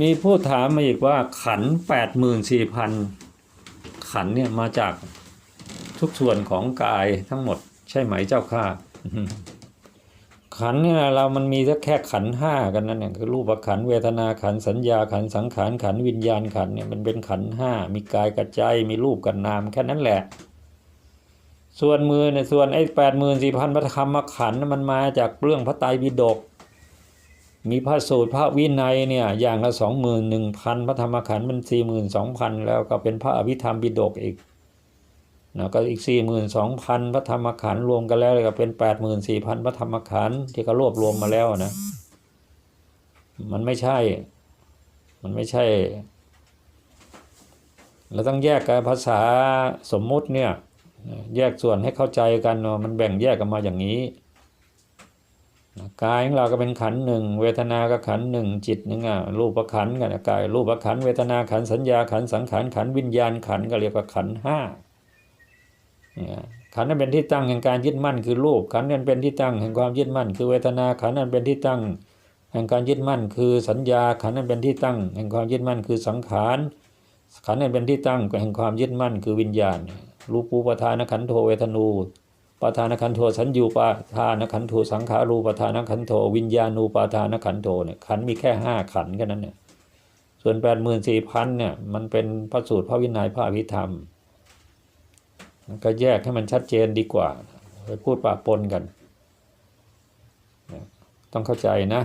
มีผู้ถามมาอีกว่าขันแปดหมื่นสี่พันขันเนี่ยมาจากทุกส่วนของกายทั้งหมดใช่ไหมเจ้าข้าขันเนี่ยเรามันมีแค่ขันห้ากันนั่นเนี่ยคือรูปขันเวทนาขันสัญญาขันสังขารขันวิญญาณขันเนี่ยมันเป็นขันห้ามีกายกับใจมีรูปกับนามแค่นั้นแหละ ส่วนมือเนี่ยส่วนไอ้แปดหมื่นสี่พันพระธรรมขันมันมาจากเรื่องพระไตรปิฎก มีพระสูตรพระวินัยเนี่ยอย่างละสองหมื่นหนึ่งพันพระธรรมขันธ์มันสี่หมื่นสองพันแล้วก็เป็นพระอภิธรรมปิฎกอีกนะก็อีกสี่หมื่นสองพันพระธรรมขันธ์รวมกันแล้วก็เป็นแปดหมื่นสี่พันพระธรรมขันธ์ที่เขารวบรวมมาแล้วนะมันไม่ใช่ มันไม่ใช่ เราต้องแยกกันภาษาสมมุติเนี่ยแยกส่วนให้เข้าใจกันมันแบ่งแยกกันมาอย่างนี้ กายของเราก็เป็นขันธ์หนึ่งเวทนาก็ขันหนึ่งจิตหนึ่งอะรูปขันธ์กันกายรูปขันธ์เวทนาขันธ์สัญญาขันธ์สังขารขันธ์วิญญาณขันธ์ก็เรียกว่าขันธ์ห้าเนี่ยขันธ์นั้นเป็นที่ตั้งแห่งการยึดมั่นคือรูปขันธ์นั้นเป็นที่ตั้งแห่งความยึดมั่น คือเวทนาขันธ์นั้นเป็นที่ตั้งแห่งการยึดมั่น คือสัญญาขันธ์นั้นเป็นที่ตั้งแห่งความยึดมั่นคือสังขารขันธ์นั้นเป็นที่ตั้งแห่งความยึดมั่นคือวิญญาณรูปูปทานขันโทเวทนู ปทานขันโทสัญญูปาทานขันโทสังขารูปทานขันโทวิญญาณูปทานขันโทเนี่ยขันมีแค่ห้าขันแค่นั้นเนี่ยส่วนแปดหมื่นสี่พันเนี่ยมันเป็นพระสูตรพระวินัยพระอภิธรรม ก็แยกให้มันชัดเจนดีกว่าไปพูดปะปนกัน ต้องเข้าใจนะ